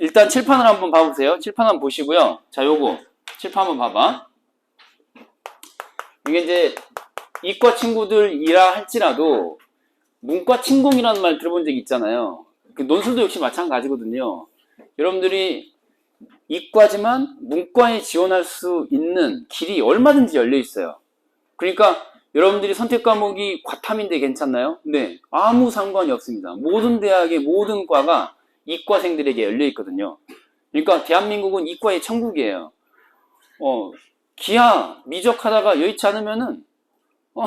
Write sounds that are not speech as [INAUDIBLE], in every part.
일단 칠판을 한번 봐보세요. 칠판 한번 보시고요. 자, 요거 칠판 한번 봐봐. 이게 이제 이과 친구들이라 할지라도 문과 침공이라는 말 들어본 적 있잖아요. 그 논술도 역시 마찬가지거든요. 여러분들이 이과지만 문과에 지원할 수 있는 길이 얼마든지 열려 있어요. 그러니까 여러분들이 선택 과목이 과탐인데 괜찮나요? 네, 아무 상관이 없습니다. 모든 대학의 모든 과가 이과생들에게 열려 있거든요. 그러니까 대한민국은 이과의 천국이에요. 어, 기하 미적하다가 여의치 않으면은 어,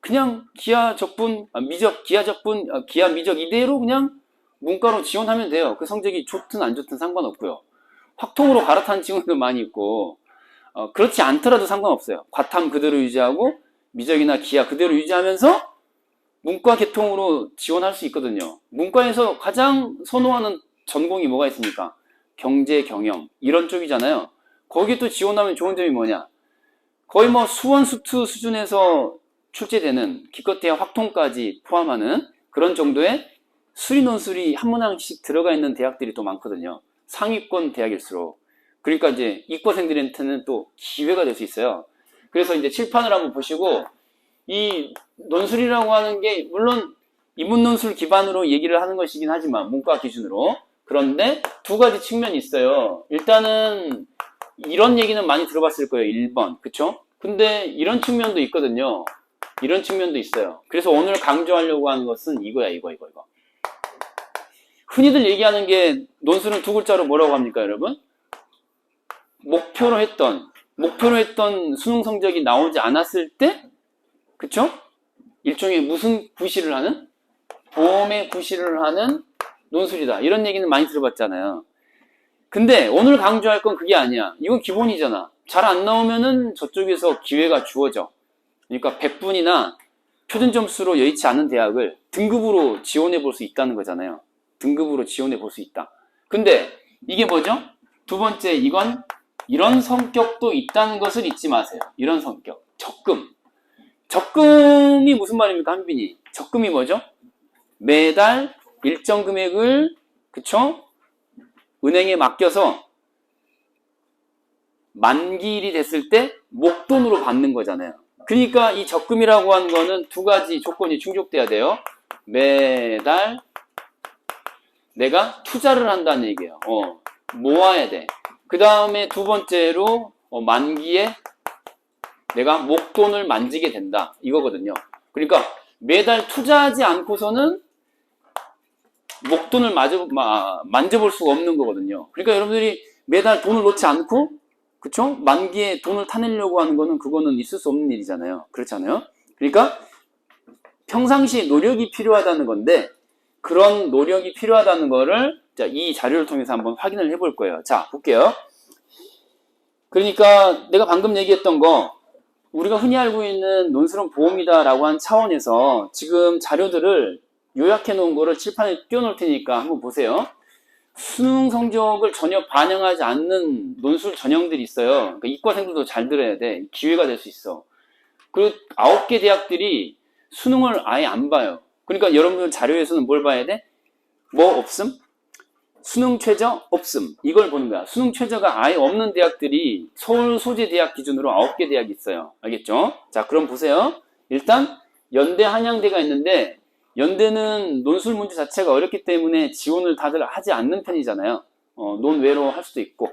그냥 기하 적분, 아, 미적, 기하 적분, 아, 기하 미적 이대로 그냥 문과로 지원하면 돼요. 그 성적이 좋든 안 좋든 상관없고요. 확통으로 갈아탄 친구들 많이 있고, 어, 그렇지 않더라도 상관없어요. 과탐 그대로 유지하고, 미적이나 기하 그대로 유지하면서 문과 계통으로 지원할 수 있거든요. 문과에서 가장 선호하는 전공이 뭐가 있습니까? 경제, 경영, 이런 쪽이잖아요. 거기 또 지원하면 좋은 점이 뭐냐? 거의 뭐 수원, 수투 수준에서 출제되는 기껏해야 확통까지 포함하는 그런 정도의 수리 논술이 한 문항씩 들어가 있는 대학들이 또 많거든요. 상위권 대학일수록. 그러니까 이제 이과생들한테는 또 기회가 될 수 있어요. 그래서 이제 칠판을 한번 보시고 이 논술이라고 하는 게 물론 인문 논술 기반으로 얘기를 하는 것이긴 하지만 문과 기준으로 그런데 두 가지 측면이 있어요. 일단은 이런 얘기는 많이 들어봤을 거예요. 1번. 그쵸? 근데 이런 측면도 있거든요. 이런 측면도 있어요. 그래서 오늘 강조하려고 하는 것은 이거야, 이거, 이거, 이거. 흔히들 얘기하는 게 논술은 두 글자로 뭐라고 합니까, 여러분? 목표로 했던, 목표로 했던 수능 성적이 나오지 않았을 때, 그쵸? 일종의 무슨 구실을 하는? 보험의 구실을 하는 논술이다. 이런 얘기는 많이 들어봤잖아요. 근데 오늘 강조할 건 그게 아니야. 이건 기본이잖아. 잘 안 나오면은 저쪽에서 기회가 주어져. 그러니까 100분이나 표준 점수로 여의치 않은 대학을 등급으로 지원해 볼 수 있다는 거잖아요. 등급으로 지원해 볼 수 있다. 근데 이게 뭐죠? 두 번째, 이건 이런 성격도 있다는 것을 잊지 마세요. 이런 성격. 적금. 적금이 무슨 말입니까, 한빈이? 적금이 뭐죠? 매달 일정 금액을, 그쵸? 은행에 맡겨서 만기일이 됐을 때 목돈으로 받는 거잖아요. 그러니까 이 적금이라고 하는 거는 두 가지 조건이 충족돼야 돼요. 매달 내가 투자를 한다는 얘기예요. 어, 모아야 돼. 그 다음에 두 번째로 어, 만기에 내가 목돈을 만지게 된다. 이거거든요. 그러니까 매달 투자하지 않고서는 목돈을 마저, 마, 만져볼 수가 없는 거거든요. 그러니까 여러분들이 매달 돈을 놓지 않고, 그쵸? 만기에 돈을 타내려고 하는 거는 그거는 있을 수 없는 일이잖아요. 그렇잖아요. 그러니까 평상시에 노력이 필요하다는 건데, 그런 노력이 필요하다는 거를 자, 이 자료를 통해서 한번 확인을 해볼 거예요. 자, 볼게요. 그러니까 내가 방금 얘기했던 거, 우리가 흔히 알고 있는 논술은 보험이다라고 한 차원에서 지금 자료들을 요약해 놓은 거를 칠판에 띄워 놓을 테니까 한번 보세요. 수능 성적을 전혀 반영하지 않는 논술 전형들이 있어요. 그러니까 이과생들도 잘 들어야 돼. 기회가 될 수 있어. 그리고 아홉 개 대학들이 수능을 아예 안 봐요. 그러니까 여러분들 자료에서는 뭘 봐야 돼? 뭐 없음? 수능 최저 없음. 이걸 보는 거야. 수능 최저가 아예 없는 대학들이 서울 소재 대학 기준으로 아홉 개 대학이 있어요. 알겠죠? 자, 그럼 보세요. 일단 연대 한양대가 있는데 연대는 논술 문제 자체가 어렵기 때문에 지원을 다들 하지 않는 편이잖아요. 어, 논외로 할 수도 있고.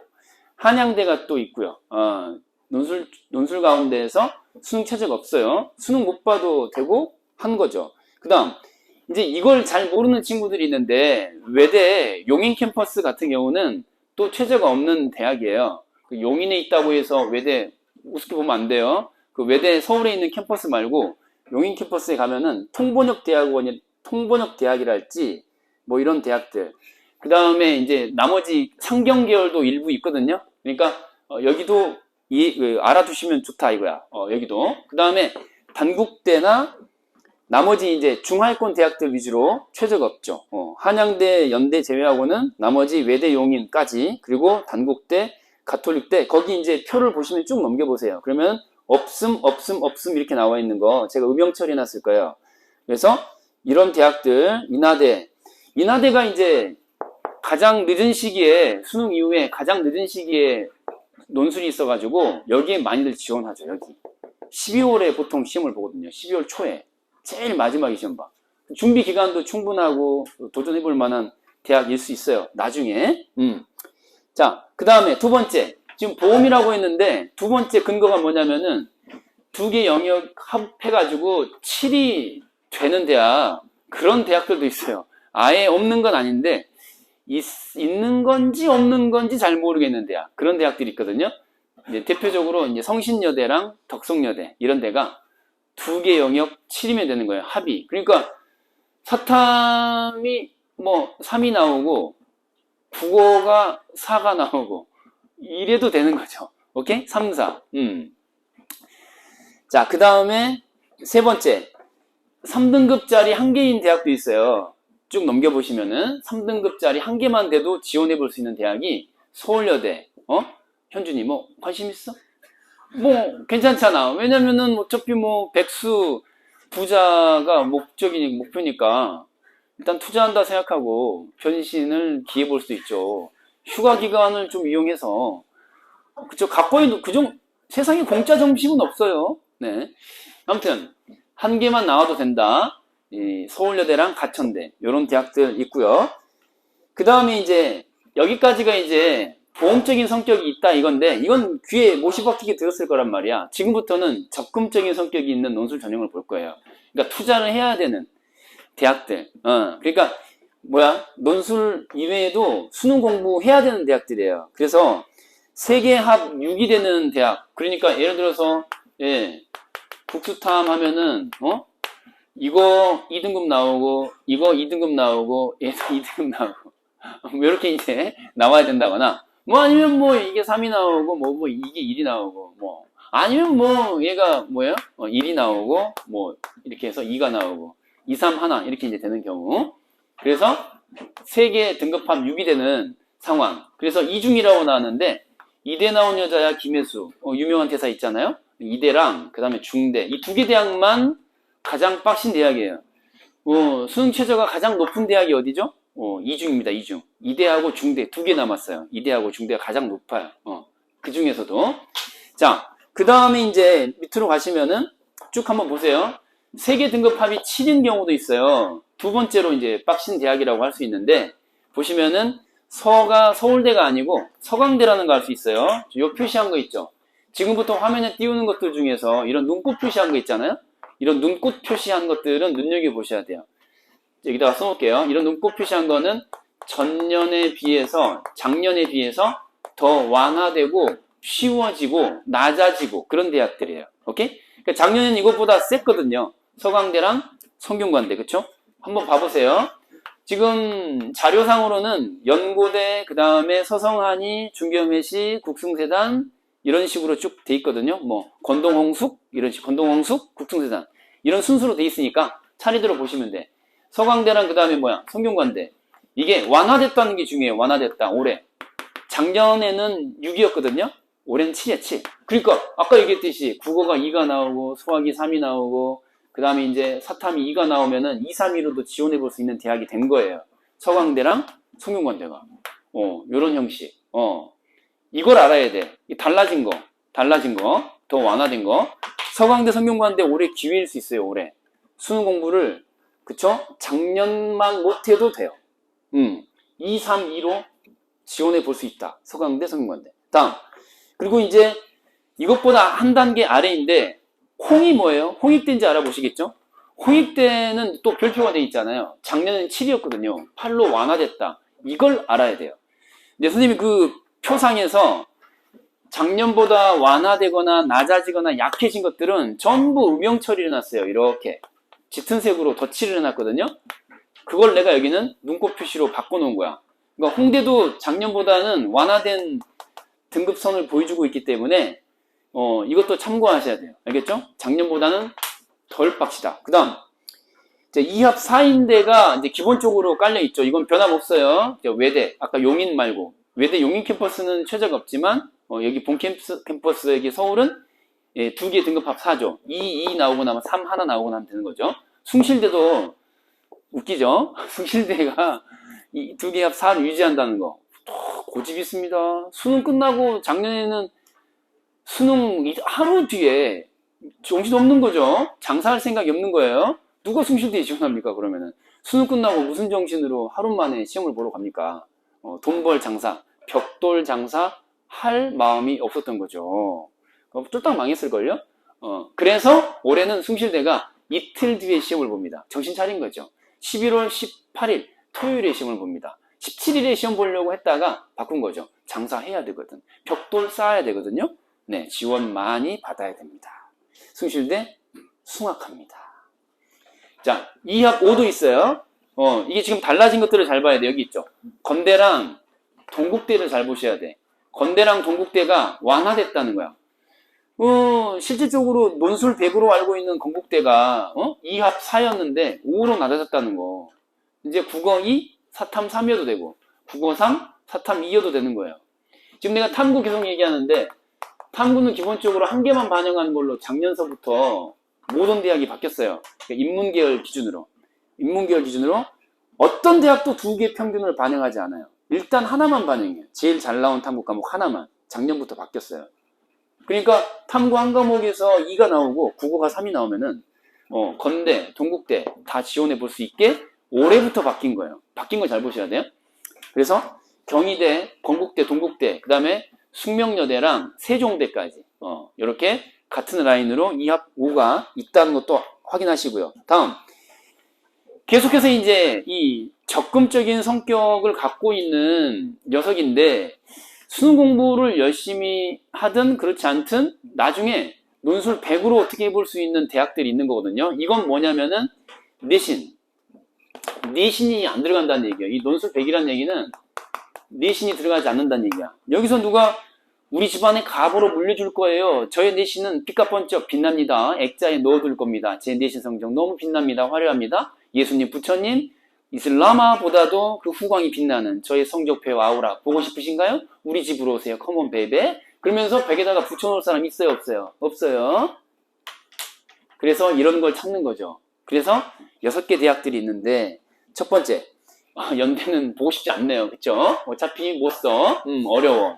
한양대가 또 있고요. 어, 논술, 논술 가운데에서 수능 최저가 없어요. 수능 못 봐도 되고 한 거죠. 그 다음, 이제 이걸 잘 모르는 친구들이 있는데, 외대 용인 캠퍼스 같은 경우는 또 최저가 없는 대학이에요. 그 용인에 있다고 해서 외대 우습게 보면 안 돼요. 그 외대 서울에 있는 캠퍼스 말고 용인 캠퍼스에 가면은 통번역 대학원이 통번역 대학이랄지 뭐 이런 대학들 그 다음에 이제 나머지 상경 계열도 일부 있거든요 그러니까 어, 여기도 이, 그, 알아두시면 좋다 이거야 어, 여기도 그 다음에 단국대나 나머지 이제 중하위권 대학들 위주로 최저가 없죠. 어, 한양대 연대 제외하고는 나머지 외대 용인까지 그리고 단국대 가톨릭대 거기 이제 표를 보시면 쭉 넘겨보세요. 그러면 없음, 없음, 없음 이렇게 나와 있는 거 제가 음영 처리해 놨을 거예요. 그래서 이런 대학들, 인하대, 인하대가 이제 가장 늦은 시기에 수능 이후에 가장 늦은 시기에 논술이 있어가지고 여기에 많이들 지원하죠 여기. 12월에 보통 시험을 보거든요. 12월 초에 제일 마지막에 시험 봐 준비 기간도 충분하고 도전해볼 만한 대학일 수 있어요. 나중에. 음. 자 그 다음에 두 번째. 지금 보험이라고 했는데 두 번째 근거가 뭐냐면은 두 개 영역 합해가지고 7이 되는 대학. 그런 대학들도 있어요. 아예 없는 건 아닌데 있, 는 건지 없는 건지 잘 모르겠는 대학. 그런 대학들이 있거든요. 이제 대표적으로 이제 성신여대랑 덕성여대 이런 데가 두 개 영역 7이면 되는 거예요. 합이. 그러니까 사탐이 뭐 3이 나오고 국어가 4가 나오고 이래도 되는 거죠. 오케이? 3, 4. 음. 자, 그 다음에 세 번째. 3등급짜리 한 개인 대학도 있어요. 쭉 넘겨보시면은 3등급짜리 한 개만 돼도 지원해 볼 수 있는 대학이 서울여대, 어? 현준이 뭐 관심 있어? 뭐 괜찮잖아. 왜냐면은 어차피 뭐 백수 부자가 목적이 목표니까 일단 투자한다 생각하고 변신을 기해 볼수 있죠. 휴가 기간을 좀 이용해서 그쵸 갖고 있는 그정 세상에 공짜 점심은 없어요. 네. 아무튼 한 개만 나와도 된다. 이 서울여대랑 가천대 이런 대학들 있고요. 그 다음에 이제 여기까지가 이제 보험적인 성격이 있다 이건데 이건 귀에 못이 박히게 들었을 거란 말이야. 지금부터는 적금적인 성격이 있는 논술 전형을 볼 거예요. 그러니까 투자를 해야 되는 대학들. 어, 그러니까 뭐야 논술 이외에도 수능 공부해야 되는 대학들이에요. 그래서 세계 합 6이 되는 대학. 그러니까 예를 들어서 예, 국수탐 하면은 어 이거 2등급 나오고 이거 2등급 나오고 얘도 [LAUGHS] 2등급 나오고 뭐 이렇게 이제 나와야 된다거나 뭐 아니면 뭐 이게 3이 나오고 뭐, 뭐 이게 1이 나오고 뭐 아니면 뭐 얘가 뭐예요? 어, 1이 나오고 뭐 이렇게 해서 2가 나오고 2, 3 하나 이렇게 이제 되는 경우 그래서 세 개 등급합 6이 되는 상황 그래서 이중이라고 나왔는데 이대 나온 여자야 김혜수 어, 유명한 대사 있잖아요 이대랑 그 다음에 중대 이 두 개 대학만 가장 빡신 대학이에요. 어, 수능 최저가 가장 높은 대학이 어디죠? 어, 이중입니다. 이중. 이대하고 중대 두 개 남았어요. 이대하고 중대가 가장 높아요. 어, 그 중에서도. 자, 그 다음에 이제 밑으로 가시면은 쭉 한번 보세요. 세계 등급 합이 7인 경우도 있어요. 두 번째로 이제 빡신 대학이라고 할 수 있는데 보시면은 서가 서울대가 아니고 서강대라는 거 알 수 있어요. 요 표시한 거 있죠. 지금부터 화면에 띄우는 것들 중에서 이런 눈곱 표시한 거 있잖아요. 이런 눈꽃 표시한 것들은 눈여겨 보셔야 돼요. 여기다가 써놓을게요. 이런 눈꽃 표시한 거는 전년에 비해서, 작년에 비해서 더 완화되고 쉬워지고 낮아지고 그런 대학들이에요. 오케이? 그러니까 작년엔 이것보다 셌거든요. 서강대랑 성균관대, 그쵸? 한번 봐보세요. 지금 자료상으로는 연고대, 그 다음에 서성한이, 중경회시, 국승세단 이런 식으로 쭉 돼 있거든요. 뭐 건동홍숙 이런 식, 건동홍숙, 국승세단 이런 순서로 돼 있으니까 차례대로 보시면 돼. 서강대랑 그 다음에 뭐야? 성균관대. 이게 완화됐다는 게 중요해요. 완화됐다. 올해. 작년에는 6이었거든요. 올해는 7이야, 7. 그러니까 아까 얘기했듯이 국어가 2가 나오고 수학이 3이 나오고 그 다음에 이제 사탐이 2가 나오면은 2, 3, 2로도 지원해 볼 수 있는 대학이 된 거예요. 서강대랑 성균관대가. 어, 요런 형식. 어. 이걸 알아야 돼. 달라진 거. 달라진 거. 더 완화된 거. 서강대 성균관대 올해 기회일 수 있어요, 올해. 수능 공부를, 그쵸? 작년만 못해도 돼요. 음. 2, 3, 2로 지원해 볼 수 있다. 서강대 성균관대. 다음. 그리고 이제 이것보다 한 단계 아래인데, 홍이 뭐예요? 홍익대인지 알아보시겠죠? 홍익대는 또 별표가 돼 있잖아요. 작년엔 7이었거든요. 8로 완화됐다. 이걸 알아야 돼요. 근데 선생님이 그 표상에서 작년보다 완화되거나 낮아지거나 약해진 것들은 전부 음영 처리를 해놨어요. 이렇게 짙은 색으로 덧칠을 해놨거든요. 그걸 내가 여기는 눈꽃 표시로 바꿔놓은 거야. 그러니까 홍대도 작년보다는 완화된 등급선을 보여주고 있기 때문에 어, 이것도 참고하셔야 돼요. 알겠죠? 작년보다는 덜 빡시다. 그 다음, 2합 4인대가 이제 기본적으로 깔려있죠. 이건 변함없어요. 외대, 아까 용인 말고. 외대 용인 캠퍼스는 최저가 없지만, 어, 여기 본 캠퍼스, 캠퍼스 여기 서울은 예, 두 개 등급합 4죠. 2, 2 나오고 나면 3 하나 나오고 나면 되는 거죠. 숭실대도 웃기죠? [LAUGHS] 숭실대가 이 두 개 합 4를 유지한다는 거. 또 고집 있습니다. 수능 끝나고 작년에는 수능 이- 하루 뒤에 정신 없는 거죠. 장사할 생각이 없는 거예요. 누가 숭실대에 지원합니까, 그러면은? 수능 끝나고 무슨 정신으로 하루 만에 시험을 보러 갑니까? 어, 돈벌 장사, 벽돌 장사 할 마음이 없었던 거죠. 어, 쫄딱 망했을걸요? 어, 그래서 올해는 숭실대가 이틀 뒤에 시험을 봅니다. 정신 차린 거죠. 11월 18일 토요일에 시험을 봅니다. 17일에 시험 보려고 했다가 바꾼 거죠. 장사해야 되거든. 벽돌 쌓아야 되거든요. 네, 지원 많이 받아야 됩니다. 숭실대 숭악합니다. 자, 2합 5도 있어요. 어, 이게 지금 달라진 것들을 잘 봐야 돼. 여기 있죠. 건대랑 동국대를 잘 보셔야 돼. 건대랑 동국대가 완화됐다는 거야. 어, 실질적으로 논술 100으로 알고 있는 건국대가 어? 2합 4였는데 5로 낮아졌다는 거. 이제 국어 2, 사탐 3이어도 되고 국어 3, 사탐 2여도 되는 거예요. 지금 내가 탐구 계속 얘기하는데 탐구는 기본적으로 한 개만 반영하는 걸로 작년서부터 모든 대학이 바뀌었어요. 그러니까 인문계열 기준으로. 인문계열 기준으로 어떤 대학도 두 개 평균을 반영하지 않아요. 일단 하나만 반영해요. 제일 잘 나온 탐구 과목 하나만. 작년부터 바뀌었어요. 그러니까 탐구 한 과목에서 2가 나오고 국어가 3이 나오면은 어, 건대, 동국대 다 지원해 볼 수 있게 올해부터 바뀐 거예요. 바뀐 걸 잘 보셔야 돼요. 그래서 경희대, 건국대, 동국대, 그 다음에 숙명여대랑 세종대까지 어, 이렇게 같은 라인으로 2합 5가 있다는 것도 확인하시고요. 다음 계속해서 이제 이 적금적인 성격을 갖고 있는 녀석인데 수능 공부를 열심히 하든 그렇지 않든 나중에 논술 100으로 어떻게 해볼 수 있는 대학들이 있는 거거든요. 이건 뭐냐면은 내신. 내신이 안 들어간다는 얘기예요. 이 논술 100이라는 얘기는 내신이 들어가지 않는다는 얘기야. 여기서 누가 우리 집안에 갑으로 물려줄 거예요. 저의 내신은 삐까번쩍 빛납니다. 액자에 넣어둘 겁니다. 제 내신 성적 너무 빛납니다. 화려합니다. 예수님, 부처님, 이슬라마보다도 그 후광이 빛나는 저의 성적표 아우라 보고 싶으신가요? 우리 집으로 오세요. 컴온 베이베. 그러면서 벽에다가 붙여놓을 사람 있어요? 없어요? 없어요. 그래서 이런 걸 찾는 거죠. 그래서 여섯 개 대학들이 있는데 첫 번째 아, 연대는 보고 싶지 않네요. 그쵸? 어차피 못 써. 음, 어려워.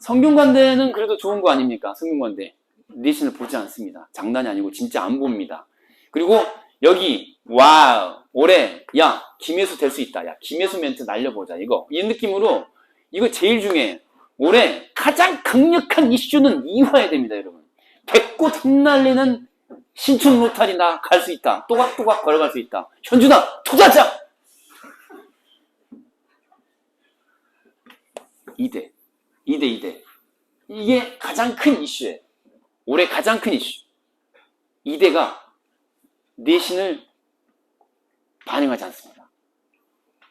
성균관대는 그래도 좋은 거 아닙니까? 성균관대. 내신을 보지 않습니다. 장난이 아니고 진짜 안 봅니다. 그리고 여기 와우 올해 야 김혜수 될 수 있다. 야 김혜수 멘트 날려보자 이거 이 느낌으로 이거 제일 중요해. 올해 가장 강력한 이슈는 이화해야 됩니다, 여러분. 배꽃 흩날리는 신촌 로타리나 갈 수 있다. 또각또각 걸어갈 수 있다. 현준아 투자자. 2대 2대 2대 이게 가장 큰 이슈예요. 올해 가장 큰 이슈. 2대가 내신을 반영하지 않습니다.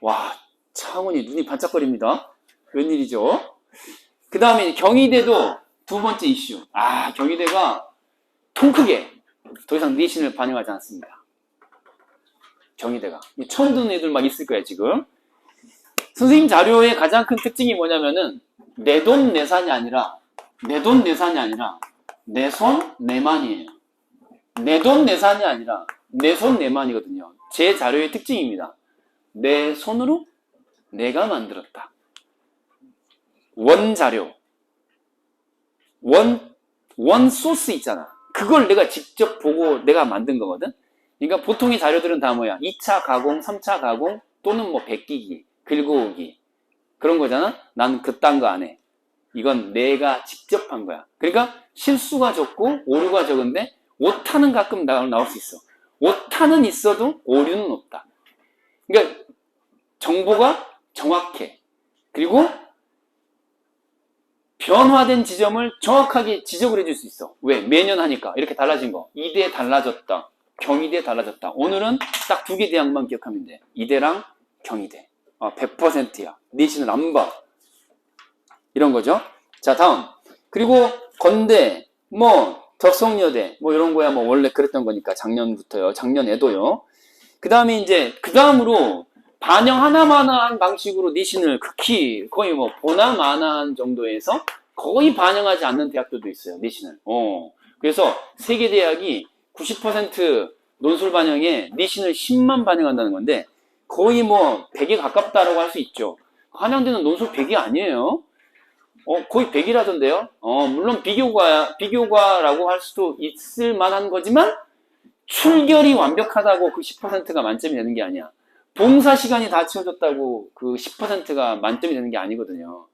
와, 창원이 눈이 반짝거립니다. 웬일이죠? 그 다음에 경희대도 두 번째 이슈. 아, 경희대가 통 크게 더 이상 내신을 반영하지 않습니다. 경희대가. 처음 듣는 애들 막 있을 거예요, 지금. 선생님 자료의 가장 큰 특징이 뭐냐면은 내 돈 내산이 아니라 내 돈 내산이 아니라 내 손 내만이에요. 내 돈 내산이 아니라 내 손 내만이거든요. 제 자료의 특징입니다. 내 손으로 내가 만들었다. 원 자료, 원, 원 소스 있잖아. 그걸 내가 직접 보고 내가 만든 거거든? 그러니까 보통의 자료들은 다 뭐야? 2차 가공, 3차 가공, 또는 뭐 베끼기, 긁어오기. 그런 거잖아? 난 그딴 거 안 해. 이건 내가 직접 한 거야. 그러니까 실수가 적고 오류가 적은데 오타는 가끔 나, 나올 수 있어. 오타는 있어도 오류는 없다. 그러니까 정보가 정확해. 그리고 변화된 지점을 정확하게 지적을 해줄 수 있어. 왜? 매년 하니까. 이렇게 달라진 거. 이대 달라졌다. 경희대 달라졌다. 오늘은 딱 두 개 대학만 기억하면 돼. 이대랑 경희대. 아, 100%야. 내신을 안 봐. 이런 거죠. 자, 다음. 그리고 건대, 뭐, 덕성여대, 뭐 이런 거야 뭐 원래 그랬던 거니까 작년부터요. 작년에도요. 그 다음에 이제, 그 다음으로 반영 하나만한 방식으로 내신을 극히 거의 뭐 보나 마나한 정도에서 거의 반영하지 않는 대학들도 있어요. 내신을. 어. 그래서 세계 대학이 90% 논술 반영에 내신을 10만 반영한다는 건데 거의 뭐 100에 가깝다라고 할 수 있죠. 한양대는 논술 100이 아니에요. 어, 거의 100이라던데요. 어, 물론 비교과, 비교과라고 할 수도 있을 만한 거지만, 출결이 완벽하다고 그 10%가 만점이 되는 게 아니야. 봉사 시간이 다 채워졌다고 그 10%가 만점이 되는 게 아니거든요.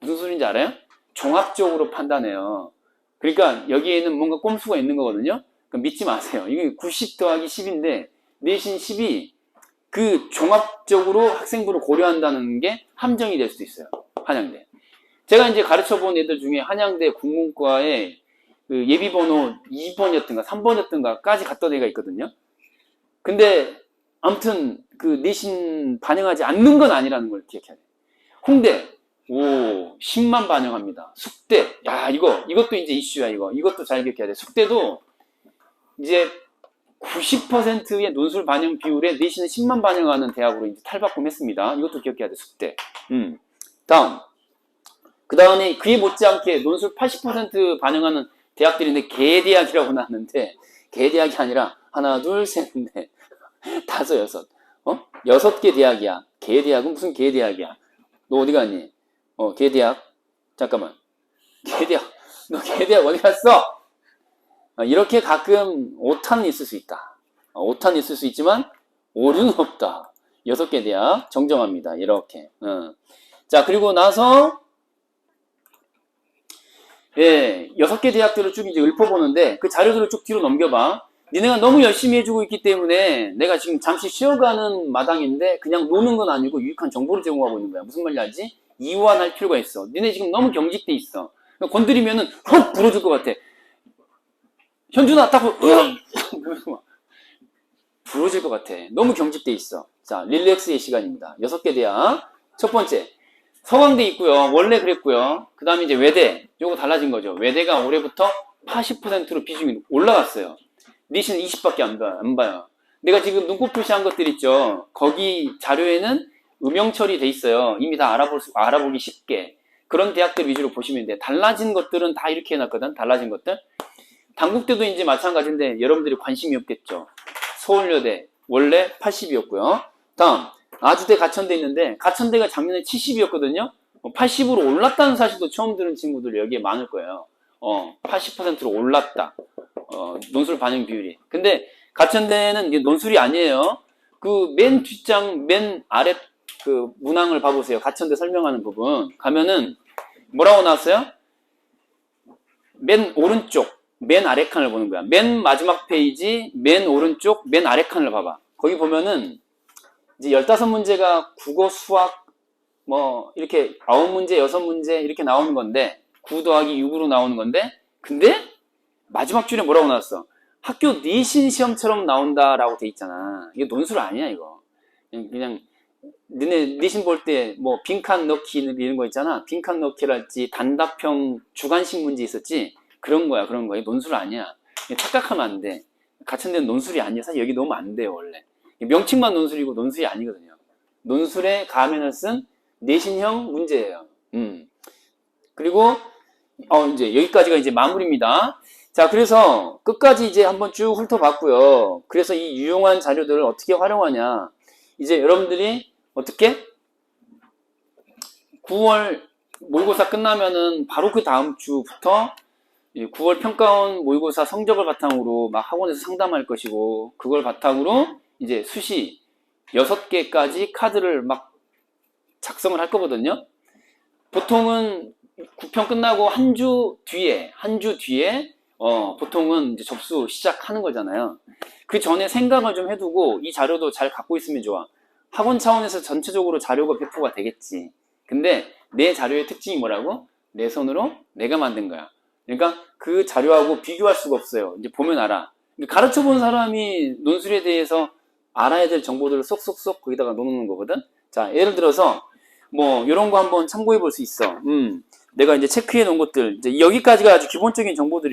무슨 소리인지 알아요? 종합적으로 판단해요. 그러니까 여기에는 뭔가 꼼수가 있는 거거든요. 그럼 믿지 마세요. 이게 90 더하기 10인데, 내신 10이 그 종합적으로 학생부를 고려한다는 게 함정이 될 수도 있어요. 한양대. 제가 이제 가르쳐 본 애들 중에 한양대 국문과에 그 예비번호 2번이었던가 3번이었던가까지 갔던 애가 있거든요. 근데 아무튼 그 내신 반영하지 않는 건 아니라는 걸 기억해야 돼. 홍대 오 10만 반영합니다. 숙대 야 이거 이것도 이제 이슈야 이거 이것도 잘 기억해야 돼. 숙대도 이제 90%의 논술 반영 비율에 내신은 10만 반영하는 대학으로 이제 탈바꿈했습니다. 이것도 기억해야 돼. 숙대. 음. 다음. 그 다음에 그에 못지않게 논술 80% 반영하는 대학들인데 개대학이라고 나왔는데 개대학이 아니라 하나 둘셋넷 [LAUGHS] 다섯 여섯 어 여섯 개 대학이야. 개대학은 무슨 개대학이야? 너 어디 갔니? 어 개대학 잠깐만 개대학 너 개대학 어디 갔어? 어, 이렇게 가끔 오탄은 있을 수 있다. 어, 오탄이 있을 수 있지만 오류는 없다. 여섯 개 대학 정정합니다. 이렇게. 어. 자 그리고 나서 예 여섯 개 대학들을 쭉 이제 읊어보는데 그 자료들을 쭉 뒤로 넘겨봐. 니네가 너무 열심히 해주고 있기 때문에 내가 지금 잠시 쉬어가는 마당인데 그냥 노는 건 아니고 유익한 정보를 제공하고 있는 거야. 무슨 말인지 알지? 이완할 필요가 있어. 니네 지금 너무 경직돼 있어. 그러니까 건드리면은 훅 부러질 것 같아. 현준아 딱 [LAUGHS] 부러질 것 같아. 너무 경직돼 있어. 자, 릴렉스의 시간입니다. 여섯 개 대학. 첫 번째, 서강대 있고요. 원래 그랬고요. 그 다음에 이제 외대. 요거 달라진 거죠. 외대가 올해부터 80%로 비중이 올라갔어요. 니신 20밖에 안, 봐, 안 봐요. 내가 지금 눈곱 표시한 것들 있죠. 거기 자료에는 음영 처리돼 있어요. 이미 다 알아볼 수, 알아보기 쉽게. 그런 대학들 위주로 보시면 돼. 달라진 것들은 다 이렇게 해놨거든. 달라진 것들. 당국대도 이제 마찬가지인데 여러분들이 관심이 없겠죠. 서울여대 원래 80이었고요. 다음 아주대 가천대 있는데 가천대가 작년에 70이었거든요. 80으로 올랐다는 사실도 처음 들은 친구들 여기에 많을 거예요. 어, 80%로 올랐다. 어, 논술 반영 비율이. 근데 가천대는 논술이 아니에요. 그 맨 뒷장 맨 아래 그 문항을 봐보세요. 가천대 설명하는 부분 가면은 뭐라고 나왔어요? 맨 오른쪽 맨 아래 칸을 보는 거야. 맨 마지막 페이지, 맨 오른쪽, 맨 아래 칸을 봐봐. 거기 보면은 이제 15문제가 국어, 수학, 뭐, 이렇게 9문제, 6문제 이렇게 나오는 건데, 9 더하기 6으로 나오는 건데, 근데 마지막 줄에 뭐라고 나왔어? 학교 내신 시험처럼 나온다라고 돼 있잖아. 이게 논술 아니야, 이거. 그냥, 너네 내신 볼 때 뭐 빈칸 넣기 이런 거 있잖아. 빈칸 넣기랄지 단답형 주관식 문제 있었지. 그런 거야, 그런 거야. 논술 아니야. 착각하면 안 돼. 같은 데는 논술이 아니야. 사실 여기 넣으면 안 돼요, 원래. 명칭만 논술이고 논술이 아니거든요. 논술에 가면을 쓴 내신형 문제예요. 음. 그리고, 어, 이제 여기까지가 이제 마무리입니다. 자, 그래서 끝까지 이제 한번 쭉 훑어봤고요. 그래서 이 유용한 자료들을 어떻게 활용하냐. 이제 여러분들이 어떻게? 9월 모의고사 끝나면은 바로 그 다음 주부터 9월 평가원 모의고사 성적을 바탕으로 막 학원에서 상담할 것이고 그걸 바탕으로 이제 수시 6개까지 카드를 막 작성을 할 거거든요. 보통은 9평 끝나고 한 주 뒤에 한 주 뒤에 어, 보통은 이제 접수 시작하는 거잖아요. 그 전에 생각을 좀 해두고 이 자료도 잘 갖고 있으면 좋아. 학원 차원에서 전체적으로 자료가 배포가 되겠지. 근데 내 자료의 특징이 뭐라고? 내 손으로 내가 만든 거야. 그러니까 그 자료하고 비교할 수가 없어요. 이제 보면 알아. 가르쳐 본 사람이 논술에 대해서 알아야 될 정보들을 쏙쏙쏙 거기다가 넣는 거거든. 자, 예를 들어서 뭐 이런 거 한번 참고해 볼 수 있어. 음, 내가 이제 체크해 놓은 것들 이제 여기까지가 아주 기본적인 정보들이.